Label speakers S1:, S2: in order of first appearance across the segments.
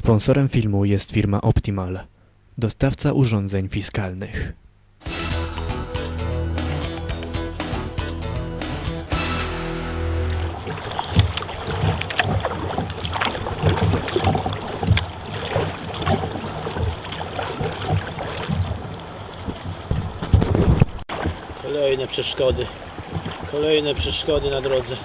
S1: Sponsorem filmu jest firma Optimal, dostawca urządzeń fiskalnych.
S2: Kolejne przeszkody. Kolejne przeszkody na drodze.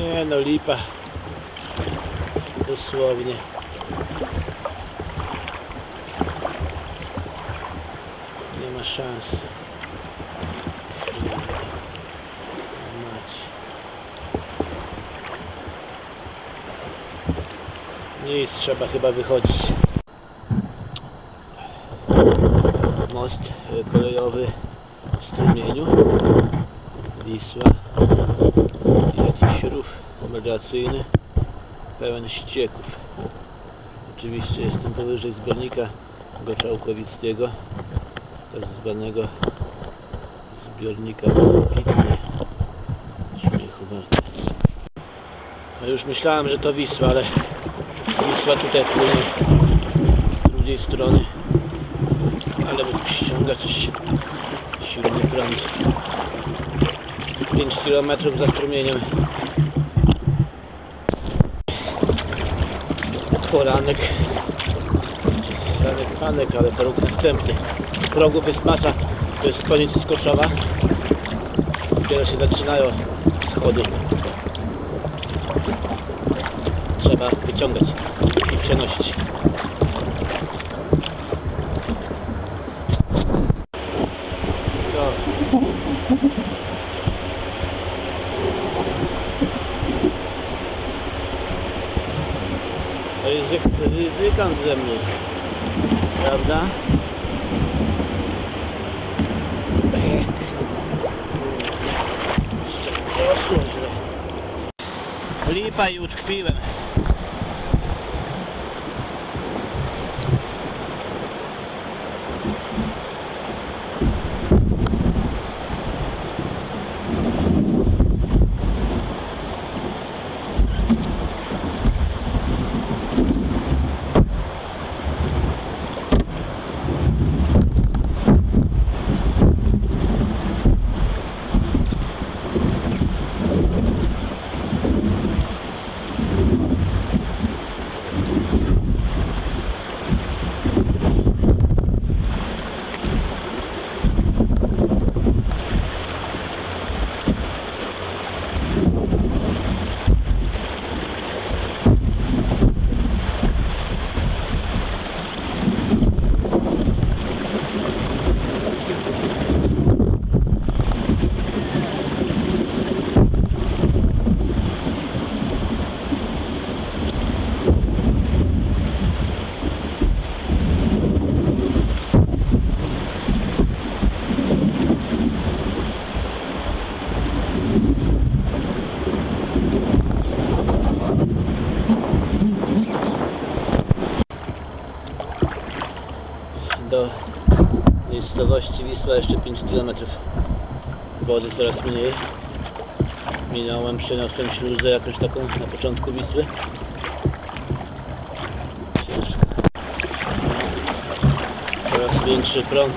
S2: Nie no lipa. Dosłownie. Nie ma szans. Nic, trzeba chyba wychodzić. Most kolejowy w strumieniu. Wisła. Jakiś rów melioracyjny pełen ścieków. Oczywiście jestem powyżej zbiornika Goczałkowickiego tak zwanego zbiornika pitny. Śmiechu bardzo. No już myślałem, że to Wisła, ale Wisła tutaj płynie z drugiej strony. Ale tu ściąga coś silny prąd. 5 km za strumieniem. Poranek. Ranek panek, ale próg następny. Progów jest masa. To jest koniec Skoszowa. Dopiero się zaczynają schody. Trzeba wyciągać i przenosić. Ryzyk, ryzykant ze mnie. Prawda? Lipa i utkwiłem. Do miejscowości Wisła jeszcze 5 km. Wody coraz mniej. Minąłem, przeniosłem śluzę jakąś taką na początku Wisły. Coraz większy prąd.